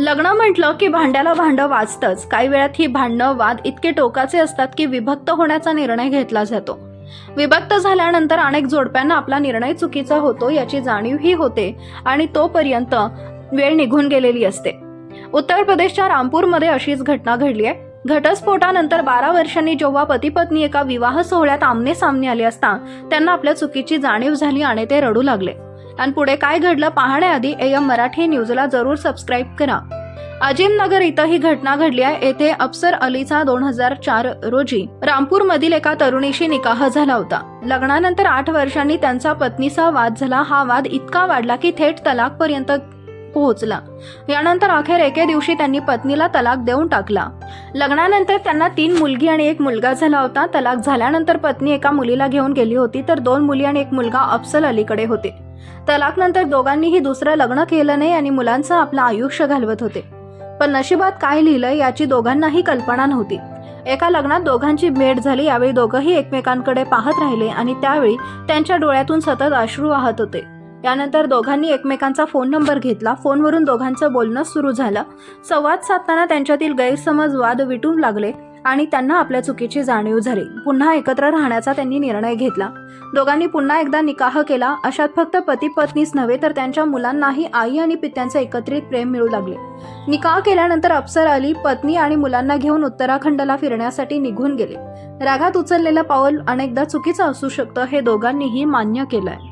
लग्न म्हटलं की भांड्याला भांडं वाजतंच. काही वेळात ही भांडणं वाद इतके टोकाचे असतात की विभक्त होण्याचा निर्णय घेतला जातो. विभक्त झाल्यानंतर अनेक जोडप्यांना आपला निर्णय चुकीचा होतो याची जाणीवही होते आणि तोपर्यंत वेळ निघून गेलेली असते. उत्तर प्रदेशच्या रामपूरमध्ये अशीच घटना घडली आहे. घटस्फोटानंतर बारा वर्षांनी जेव्हा पती पत्नी एका विवाह सोहळ्यात आमने सामने आले असता त्यांना आपल्या चुकीची जाणीव झाली आणि ते रडू लागले. आणि पुढे काय घडलं पाहण्याआधी एम मराठी न्यूजला जरूर सबस्क्राईब करा. अजिमनगर इथं ही घटना घडली आहे. येथे अफसर अलीचा दोन हजार चार रोजी रामपूर मधील एका तरुणीशी निकाह झाला होता. लग्नानंतर आठ वर्षांनी त्यांचा पत्नीचा वाद झाला. हा वाद इतका वाढला की थेट तलाक पर्यंत पोहोचला. यानंतर अखेर एके दिवशी त्यांनी पत्नीला तलाक देऊन टाकला. लग्नानंतर त्यांना तीन मुलगी आणि एक मुलगा झाला होता. तलाक झाल्यानंतर पत्नी एका मुलीला घेऊन गेली होती तर दोन मुली आणि एक मुलगा अफसल अलीकडे होते. तलाकनंतर दोघांनीही दुसरं लग्न केलं नाही आणि मुलांचं आपलं आयुष्य घालवत होते. पण नशिबात काय लिहिलं याची दोघांनाही कल्पना नव्हती. एका लग्नात दोघांची भेट झाली यावेळी दोघंही एकमेकांकडे पाहत राहिले आणि त्यावेळी त्यांच्या डोळ्यातून सतत अश्रू वाहत होते. यानंतर दोघांनी एकमेकांचा फोन नंबर घेतला. फोनवरून दोघांचं बोलणं सुरू झालं. संवाद साधताना त्यांच्यातील गैरसमज वाद विटू लागले आणि त्यांना आपल्या चुकीची जाणीव झाली. पुन्हा एकत्र राहण्याचा त्यांनी निर्णय घेतला. दोघांनी पुन्हा एकदा निकाह केला. अशात फक्त पती पत्नीच नव्हे तर त्यांच्या मुलांनाही आई आणि पित्यांचे एकत्रित प्रेम मिळू लागले. निकाह केल्यानंतर अप्सर अली पत्नी आणि मुलांना घेऊन उत्तराखंडला फिरण्यासाठी निघून गेले. रागात उचललेलं पाऊल अनेकदा चुकीचं असू शकतं हे दोघांनीही मान्य केलंय.